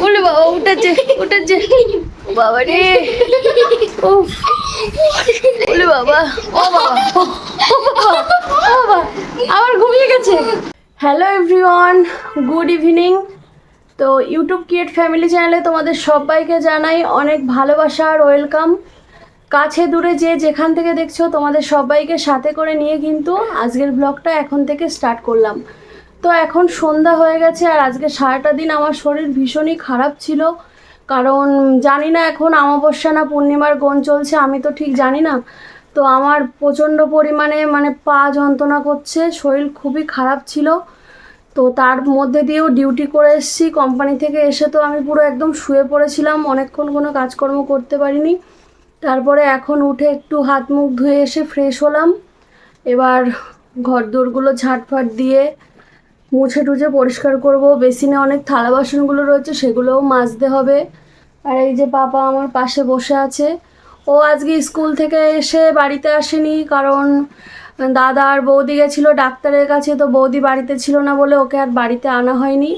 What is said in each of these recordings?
বলে বাবা উঠেছে উঠেছে। ও বাবা রে। বলে বাবা। ও বাবা। ও বাবা। আবার ঘুমিয়ে গেছে হ্যালো এভরিওয়ান গুড ইভিনিং তো ইউটিউব কিয়েট ফ্যামিলি চ্যানেলে তোমাদের সবাইকে জানাই অনেক ভালোবাসা আর ওয়েলকাম কাছে দূরে যে যেখান থেকে দেখছ, তোমাদের সবাইকে সাথে করে নিয়ে কিন্তু আজকের ব্লগটা এখন থেকে স্টার্ট করলাম। তো এখন সন্ধ্যা হয়ে গেছে আর আজকে সারাটা দিন আমার শরীর ভীষণই খারাপ ছিল। কারণ জানি না এখন অমাবস্যা না পূর্ণিমার গণ চলছে, আমি তো ঠিক জানি না। তো আমার প্রচণ্ড পরিমাণে মানে পা যন্ত্রণা করছে, শরীর খুবই খারাপ ছিল। তো তার মধ্যে দিয়েও ডিউটি করে এসেছি, কোম্পানি থেকে এসে তো আমি পুরো একদম শুয়ে পড়েছিলাম, অনেকক্ষণ কোনো কাজকর্ম করতে পারিনি। তারপরে এখন উঠে একটু হাত মুখ ধুয়ে এসে ফ্রেশ হলাম। এবার ঘর দোরগুলো ঝাঁটফাট দিয়ে মুছে টুছে পরিষ্কার করব। বেসিনে অনেক থালা বাসনগুলো রয়েছে, সেগুলোও মাজতে হবে। আর এই যে পাপা আমার পাশে বসে আছে। ও আজকে স্কুল থেকে এসে বাড়িতে আসেনি, কারণ দাদা আর বৌদি গেছিল ডাক্তারের কাছে, তো বৌদি বাড়িতে ছিল না বলে ওকে আর বাড়িতে আনা হয়নি।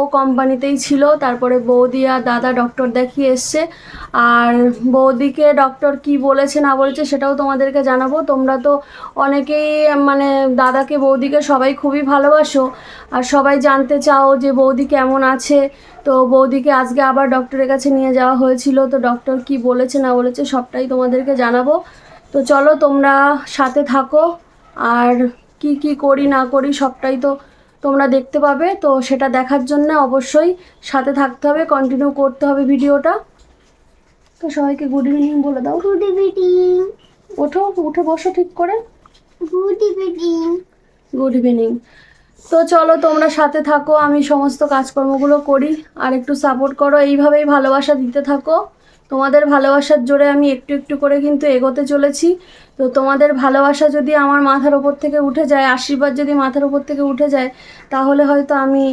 ও কোম্পানিতেই ছিল, তারপরে বৌদি আর দাদা ডক্টর দেখিয়ে এসছে। আর বৌদিকে ডক্টর কি বলেছে, না বলেছে, সেটাও তোমাদেরকে জানাব। তোমরা তো অনেকেই মানে দাদাকে, বৌদিকে সবাই খুবই ভালোবাসো। আর সবাই জানতে চাও যে বৌদি কেমন আছে। তো বৌদিকে আজকে আবার ডক্টরের কাছে নিয়ে যাওয়া হয়েছিল। তো ডক্টর কি বলেছে, না বলেছে, সবটাই তোমাদেরকে জানাব। তো চলো তোমরা সাথে থাকো। আর কি কি করি, না করি, সবটাই তো তোমরা দেখতে পাবে। তো সেটা দেখার জন্য অবশ্যই সাথে থাকতে হবে কন্টিনিউ করতে হবে ভিডিওটা। তো সবাইকে গুড ইভিনিং বলে দাও। গুড ইভিনিং ওঠো উঠে বসো ঠিক করে। গুড ইভিনিং গুড ইভিনিং তো চলো তোমরা সাথে থাকো আমি সমস্ত কাজকর্মগুলো করি। আর একটু সাপোর্ট করো এইভাবেই ভালোবাসা দিতে থাকো। তোমাদের ভালোবাসার জোরে আমি একটু একটু করে কিন্তু এগোতে চলেছি। তো তোমাদের ভালোবাসা যদি আমার মাথার ওপর থেকে উঠে যায়, আশীর্বাদ যদি মাথার ওপর থেকে উঠে যায়, তাহলে হয়তো আমি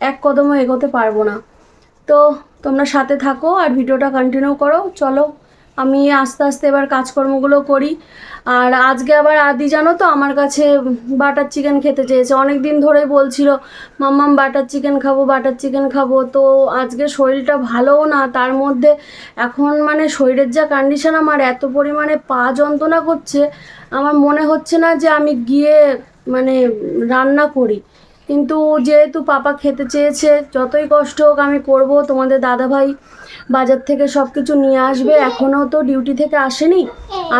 এক কদমও এগোতে পারব না। তো তোমরা সাথে থাকো আর ভিডিওটা কন্টিনিউ করো। চলো আমি আস্তে আস্তে এবার কাজকর্মগুলো করি। আর আজকে আবার আদি, জানো তো, আমার কাছে বাটার চিকেন খেতে চেয়েছে। অনেক দিন ধরেই বলছিল, মাম্মাম, বাটার চিকেন খাব, বাটার চিকেন খাব। তো আজকে শরীরটা ভালোও না, তার মধ্যে এখন মানে শরীরের যা কন্ডিশন আমার, এত পরিমাণে পা যন্ত্রণা করছে, আমার মনে হচ্ছে না যে আমি গিয়ে মানে রান্না করি। কিন্তু যেহেতু পাপা খেতে চেয়েছে, যতই কষ্ট হোক আমি করব। তোমাদের দাদাভাই বাজার থেকে সব কিছু নিয়ে আসবে। এখনও তো ডিউটি থেকে আসেনি।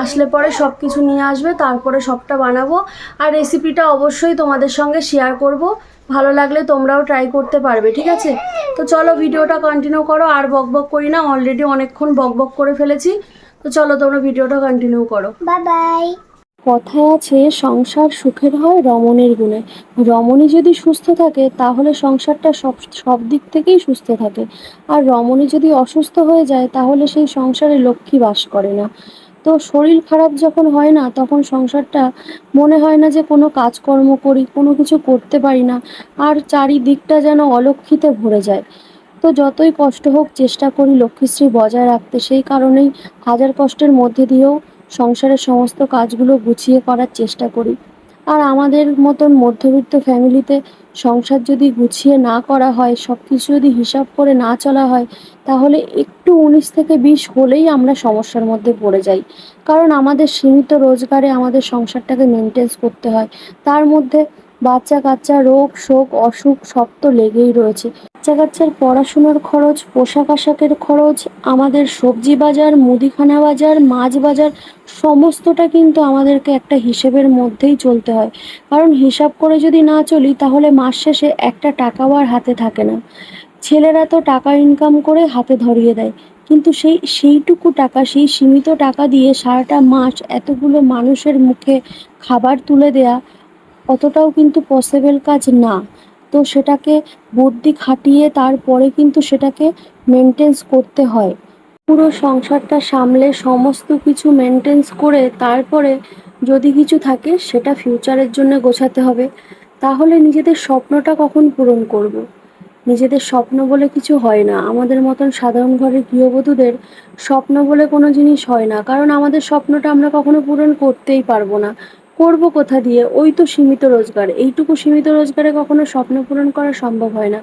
আসলে পরে সব কিছু নিয়ে আসবে, তারপরে সবটা বানাবো। আর রেসিপিটা অবশ্যই তোমাদের সঙ্গে শেয়ার করব। ভালো লাগলে তোমরাও ট্রাই করতে পারবে, ঠিক আছে? তো চলো ভিডিওটা কন্টিনিউ করো। আর বক বক করি না অলরেডি অনেকক্ষণ বক বক করে ফেলেছি। তো চলো তোমরা ভিডিওটা কন্টিনিউ করো। বাই বাই কথায় আছে, সংসার সুখের হয় রমণীর গুণে। রমণী যদি সুস্থ থাকে, তাহলে সংসারটা সব সব দিক থেকেই সুস্থ থাকে। আর রমণী যদি অসুস্থ হয়ে যায়, তাহলে সেই সংসারে লক্ষ্মী বাস করে না। তো শরীর খারাপ যখন হয় না, তখন সংসারটা মনে হয় না যে কোনো কাজকর্ম করি, কোনো কিছু করতে পারি না। আর চারিদিকটা যেন অলক্ষিতে ভরে যায়। তো যতই কষ্ট হোক, চেষ্টা করি লক্ষ্মীশ্রী বজায় রাখতে। সেই কারণেই হাজার কষ্টের মধ্যে দিয়েও সংসারের সমস্ত কাজগুলো গুছিয়ে করার চেষ্টা করি। আর আমাদের মতন মধ্যবিত্ত ফ্যামিলিতে সংসার যদি গুছিয়ে না করা হয় সব কিছু যদি হিসাব করে না চলা হয়, তাহলে একটু উনিশ থেকে বিশ হলেই আমরা সমস্যার মধ্যে পড়ে যাই। কারণ আমাদের সীমিত রোজগারে আমাদের সংসারটাকে মেনটেন্স করতে হয়। তার মধ্যে বাচ্চা কাচ্চা রোগ শোক অসুখ সব তো লেগেই রয়েছে। বাচ্চা কাচ্চার পড়াশুনোর খরচ, পোশাক আশাকের খরচ, আমাদের সবজি বাজার, মুদিখানা বাজার, মাছ বাজার, সমস্তটা কিন্তু আমাদেরকে একটা হিসেবের মধ্যেই চলতে হয়। কারণ হিসাব করে যদি না চলি, তাহলে মাস শেষে একটা টাকাও আর হাতে থাকে না। ছেলেরা তো টাকা ইনকাম করে হাতে ধরিয়ে দেয়। কিন্তু সেই, সেইটুকু টাকা, সেই সীমিত টাকা দিয়ে সারাটা মাস এতগুলো মানুষের মুখে খাবার তুলে দেয়া, অতটাও কিন্তু পসিবল কাজ না। তো সেটাকে বুদ্ধি খাটিয়ে তারপরে কিন্তু সেটাকে মেনটেন্স করতে হয়। পুরো সংসারটা সামলে সমস্ত কিছু মেনটেন্স করে তারপরে যদি কিছু থাকে সেটা ফিউচারের জন্য গোছাতে হবে। তাহলে নিজেদের স্বপ্নটা কখন পূরণ করব। নিজেদের স্বপ্ন বলে কিছু হয় না। আমাদের মতন সাধারণ ঘরের গৃহবধূদের স্বপ্ন বলে কোনো জিনিস হয় না। কারণ আমাদের স্বপ্নটা আমরা কখনো পূরণ করতেই পারব না। করব কোথা দিয়ে? ওই তো সীমিত রোজগার। এইটুকু সীমিত রোজগারে কখনো স্বপ্ন পূরণ করা সম্ভব হয় না।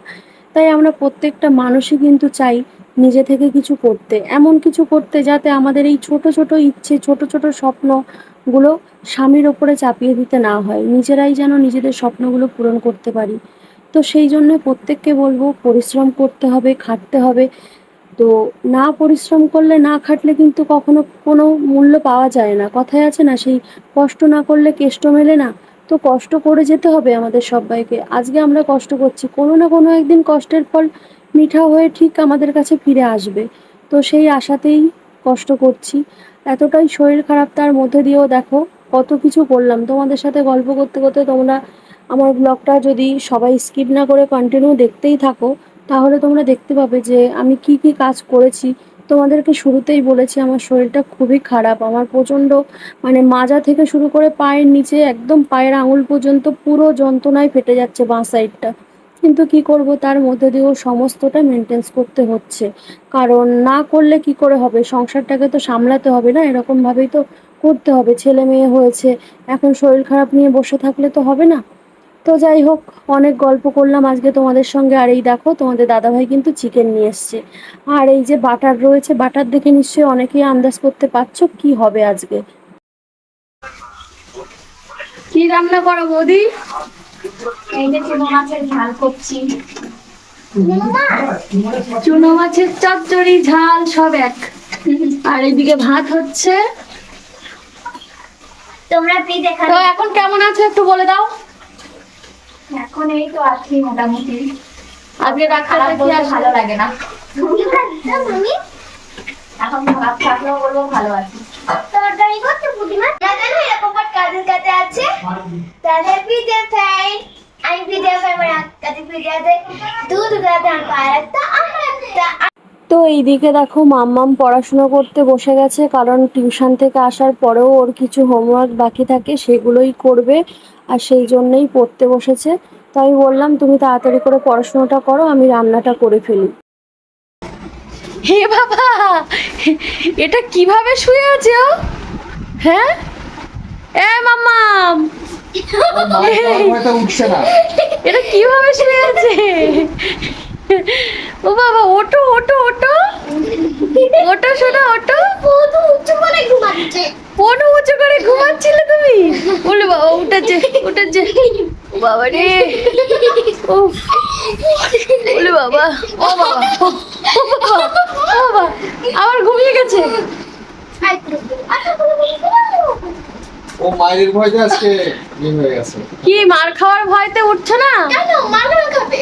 তাই আমরা প্রত্যেকটা মানুষই কিন্তু চাই নিজে থেকে কিছু করতে। এমন কিছু করতে যাতে আমাদের এই ছোট ছোট ইচ্ছে, ছোট ছোট স্বপ্নগুলো স্বামীর ওপরে চাপিয়ে দিতে না হয়। নিজেরাই যেন নিজেদের স্বপ্নগুলো পূরণ করতে পারি। তো সেই জন্য প্রত্যেককে বলব, পরিশ্রম করতে হবে, খাটতে হবে। তো না পরিশ্রম করলে, না খাটলে কিন্তু কখনো কোনো মূল্য পাওয়া যায় না। কথায় আছে না, সেই কষ্ট না করলে কেষ্ট মেলে না। তো কষ্ট করে যেতে হবে আমাদের সবাইকে। আজকে আমরা কষ্ট করছি। কোনো না কোনো একদিন কষ্টের ফল মিঠা হয়ে ঠিক আমাদের কাছে ফিরে আসবে। তো সেই আশাতেই কষ্ট করছি। এতটাই শরীর খারাপ তার মধ্যে দিয়েও দেখো, কত কিছু করলাম। তোমাদের সাথে গল্প করতে করতে তোমরা আমার ব্লগটা যদি সবাই স্কিপ না করে কন্টিনিউ দেখতেই থাকো তাহলে তোমরা দেখতে পাবে যে আমি কি কি কাজ করেছি। তোমাদেরকে শুরুতেই বলেছি, আমার শরীরটা খুবই খারাপ। আমার প্রচণ্ড মানে মাজা থেকে শুরু করে পায়ের নিচে একদম পায়ের আঙুল পর্যন্ত পুরো যন্ত্রণায় ফেটে যাচ্ছে বাঁ সাইডটা কিন্তু কি করব, তার মধ্যে দিয়েও সমস্তটা মেনটেন্স করতে হচ্ছে। কারণ না করলে কি করে হবে? সংসারটাকে তো সামলাতে হবে না, এরকমভাবেই তো করতে হবে। ছেলে মেয়ে হয়েছে, এখন শরীর খারাপ নিয়ে বসে থাকলে তো হবে না। তো যাই হোক অনেক গল্প করলাম আজকে তোমাদের সঙ্গে। আর এই দেখো তোমাদের দাদাভাই কিন্তু চিকেন নিয়ে এসছে। আর এই যে বাটার রয়েছে বাটার দেখে নিশ্চয়ই অনেকেই আন্দাজ করতে পারছ কি হবে আজকে। কি রান্না করো বৌদি? এই যে চুনো মাছের ঝাল করছি। চুনো মাছের চচ্চড়ি ঝাল সব এক। আর এদিকে ভাত হচ্ছে। তোমরা তো এখন কেমন আছো একটু বলে দাও। এখন এই তো আছি মোটামুটি। আজকে ডাক্তার খারাপ বলতে ভালো লাগে না। এখন খারাপ থাকলেও বলব ভালো আছি। তরকারি করতে পুটিমা জানো এরকম একটা কাজের কাছে আছে? তাহলে পিজে ফ্রাই আমি পিজে ফ্রাই আমার কাছে পিজে আছে দুধ গাছে আর একটা আমার একটা তো এইদিকে দেখো মাম্মাম পড়াশুনো করতে বসে গেছে কারণ টিউশন থেকে আসার পরেও ওর কিছু হোমওয়ার্ক বাকি থাকে সেগুলোই করবে। আর সেই জন্যই পড়তে বসেছে। তো আমি বললাম তুমি তাড়াতাড়ি করে পড়াশোনাটা করো আমি রান্নাটা করে ফেলি। হে বাবা! এটা কীভাবে শুয়ে আছে ও? হ্যাঁ? এ মাম্মাম মাথা এটা কীভাবে শুয়ে আছে? ও বাবা ওটো ওটো ওটো ওটো শোনা ওটো উঁচু করে ঘুমাচ্ছে। কোন উঁচু করে ঘুমাচ্ছিলে তুমি? বলে বাবা উঠেছে উঠেছে। বাবা রে। উফ। বলে বাবা ও বাবা ও ও বাবা ও বাবা আবার ঘুমিয়ে গেছে। ও মায়ের ভয়তে আজকে ইয়ে হয়ে গেছে। কি মার খাওয়ার ভয়তে উঠছে না? কেন? মারা খাবে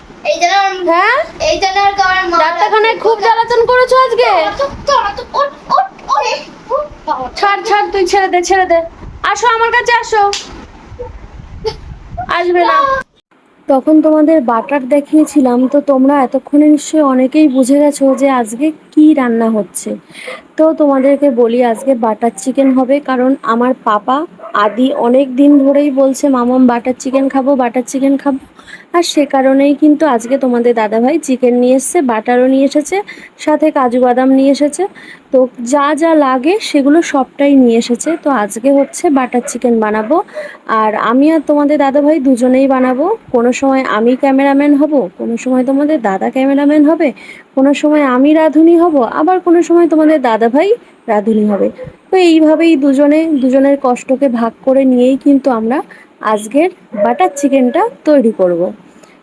হ্যাঁ? ডাক্তারখানায় খুব জ্বালাতন করেছ আজকে? ওঠ ওঠ ওরে ছাড় ছাড় তুই ছেড়ে দে ছেড়ে দে। আসো আমার কাছে আসো। আসবে না। তখন তোমাদের বাটার দেখিয়েছিলাম তো তোমরা এতক্ষণে নিশ্চয়ই অনেকেই বুঝে গেছো যে আজকে কি রান্না হচ্ছে। তো তোমাদেরকে বলি আজকে বাটার চিকেন হবে কারণ আমার পাপা আদি অনেক দিন ধরেই বলছে মামাম বাটার চিকেন খাব বাটার চিকেন খাব। আর সে কারণেই কিন্তু আজকে তোমাদের দাদাভাই চিকেন নিয়ে এসছে, বাটারও নিয়ে এসেছে, সাথে কাজু বাদাম নিয়ে এসেছে। তো যা যা লাগে সেগুলো সবটাই নিয়ে এসেছে। তো আজকে হচ্ছে বাটার চিকেন বানাবো। আর আমি আর তোমাদের দাদাভাই দুজনেই বানাবো। কোনো সময় আমি ক্যামেরাম্যান হব, কোনো সময় তোমাদের দাদা ক্যামেরাম্যান হবে, কোনো সময় আমি রাঁধুনি হব, আবার কোনো সময় তোমাদের দাদাভাই রাঁধুনি হবে। তো এইভাবেই দুজনে, দুজনের কষ্টকে ভাগ করে নিয়েই কিন্তু আমরা আজকের বাটার চিকেনটা তৈরি করব।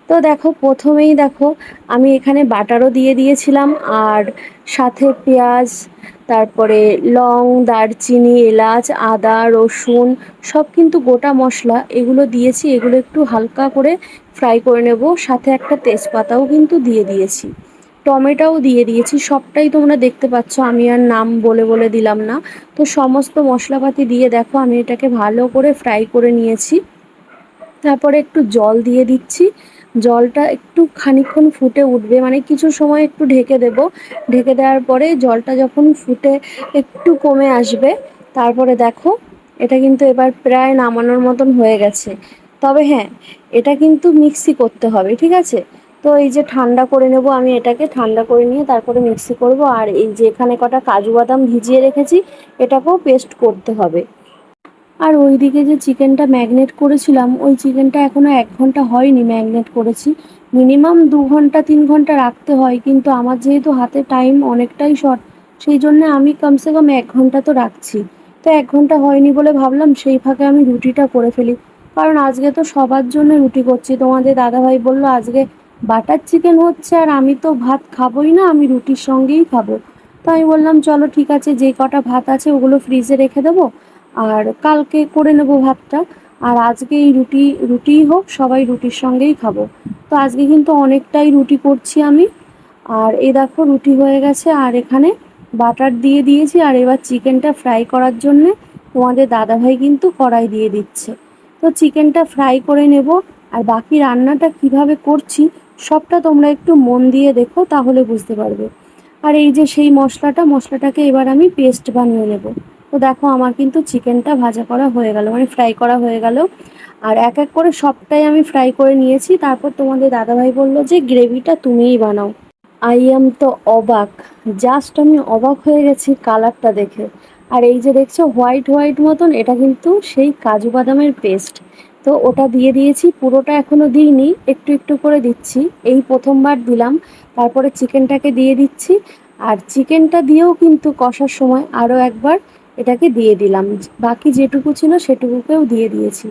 তো দেখো, প্রথমেই দেখো, আমি এখানে বাটারও দিয়ে দিয়েছিলাম, আর সাথে পেঁয়াজ, তারপরে লং, দারচিনি, এলাচ, আদা, রসুন, সব কিন্তু গোটা মশলা, এগুলো দিয়েছি, এগুলো একটু হালকা করে ফ্রাই করে নেব, সাথে একটা তেজপাতাও কিন্তু দিয়ে দিয়েছি টমেটোও দিয়ে দিয়েছি, সবটাই তোমরা দেখতে পাচ্ছ, আমি আর নাম বলে বলে দিলাম না। তো সমস্ত মশলাপাতি দিয়ে দেখো, আমি এটাকে ভালো করে ফ্রাই করে নিয়েছি। তারপরে একটু জল দিয়ে দিচ্ছি। জলটা একটু খানিকক্ষণ ফুটে উঠবে মানে কিছু সময় একটু ঢেকে দেব। ঢেকে দেওয়ার পরে জলটা যখন ফুটে একটু কমে আসবে, তারপরে দেখো, এটা কিন্তু এবার প্রায় নামানোর মতন হয়ে গেছে। তবে হ্যাঁ এটা কিন্তু মিক্সি করতে হবে, ঠিক আছে? তো এই যে ঠান্ডা করে নেব, আমি এটাকে ঠান্ডা করে নিয়ে তারপরে মিক্সি করব। আর এই যে এখানে কটা কাজু বাদাম ভিজিয়ে রেখেছি, এটাকেও পেস্ট করতে হবে। আর ওইদিকে যে চিকেনটা ম্যাগনেট করেছিলাম, ওই চিকেনটা এখনও এক ঘণ্টা হয়নি ম্যাগনেট করেছি। মিনিমাম দু ঘণ্টা, তিন ঘণ্টা রাখতে হয়, কিন্তু আমার যেহেতু হাতে টাইম অনেকটাই শর্ট সেই জন্য আমি কমসে কম এক ঘণ্টা তো রাখছি। তো এক ঘণ্টা হয়নি বলে ভাবলাম, সেই ফাঁকে আমি রুটিটা করে ফেলি। কারণ আজকে তো সবার জন্য রুটি করছি। তোমাদের দাদাভাই বলল, আজকে বাটার চিকেন হচ্ছে আর আমি তো ভাত খাবোই না, আমি রুটির সঙ্গেই খাব। তো আমি বললাম, চলো ঠিক আছে, যে কটা ভাত আছে ওগুলো ফ্রিজে রেখে দেবো আর কালকে করে নেব ভাতটা। আর আজকে এই রুটি, রুটিই হোক, সবাই রুটির সঙ্গেই খাব। তো আজকে কিন্তু অনেকটাই রুটি করছি আমি। আর এ দেখো, রুটি হয়ে গেছে আর এখানে বাটার দিয়ে দিয়েছি। আর এবার চিকেনটা ফ্রাই করার জন্যে তোমাদের দাদাভাই কিন্তু কড়াই দিয়ে দিচ্ছে। তো চিকেনটা ফ্রাই করে নেব। আর বাকি রান্নাটা কীভাবে করছি সবটা তোমরা একটু মন দিয়ে দেখো, তাহলে বুঝতে পারবে। আর এই যে সেই মশলাটা, মশলাটাকে এবার আমি পেস্ট বানিয়ে নেব। তো দেখো আমার কিন্তু চিকেনটা ভাজা করা হয়ে গেল মানে ফ্রাই করা হয়ে গেল। আর এক এক করে সবটাই আমি ফ্রাই করে নিয়েছি। তারপর তোমাদের দাদাভাই বলল যে, গ্রেভিটা তুমিই বানাও। আই এম তো অবাক। জাস্ট আমি অবাক হয়ে গেছি কালারটা দেখে। আর এই যে দেখছ, হোয়াইট হোয়াইট মতন, এটা কিন্তু সেই কাজু বাদামের পেস্ট। তো ওটা দিয়ে দিয়েছি, পুরোটা এখনও দিইনি, একটু একটু করে দিচ্ছি। এই প্রথমবার দিলাম, তারপরে চিকেনটাকে দিয়ে দিচ্ছি। আর চিকেনটা দিয়েও কিন্তু কষার সময় আরও একবার এটাকে দিয়ে দিলাম। বাকি যেটুকু ছিল সেটুকুকেও দিয়ে দিয়েছি।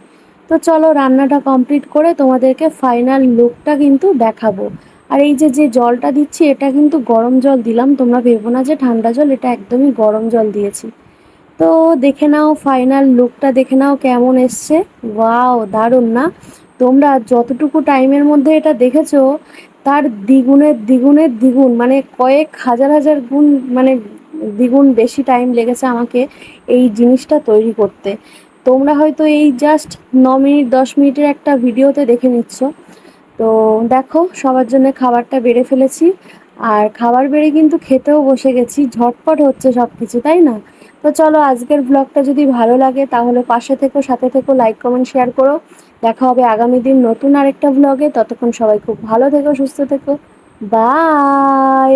তো চলো রান্নাটা কমপ্লিট করে তোমাদেরকে ফাইনাল লুকটা কিন্তু দেখাবো। আর এই যে যে জলটা দিচ্ছি, এটা কিন্তু গরম জল দিলাম। তোমরা ভেবো না যে ঠান্ডা জল, এটা একদমই গরম জল দিয়েছি। তো দেখে নাও ফাইনাল লুকটা দেখে নাও কেমন এসছে। ওয়াও দারুণ না? তোমরা যতটুকু টাইমের মধ্যে এটা দেখেছ, তার দ্বিগুণের দ্বিগুণের দ্বিগুণ মানে কয়েক হাজার হাজার গুণ মানে দ্বিগুণ বেশি টাইম লেগেছে আমাকে এই জিনিসটা তৈরি করতে। তোমরা হয়তো এই জাস্ট ন মিনিট, দশ মিনিটের একটা ভিডিওতে দেখে নিচ্ছ। তো দেখো, সবার জন্য খাবারটা বেড়ে ফেলেছি। আর খাবার বেড়ে কিন্তু খেতেও বসে গেছি, ঝটপট হচ্ছে সব কিছু তাই না? তো চলো আজকের ব্লগটা যদি ভালো লাগে, তাহলে পাশে থেকো, সাথে থেকো লাইক কমেন্ট শেয়ার করো। দেখা হবে আগামী দিন নতুন আরেকটা ব্লগে ততক্ষণ সবাই খুব ভালো থেকো, সুস্থ থেকো। বাই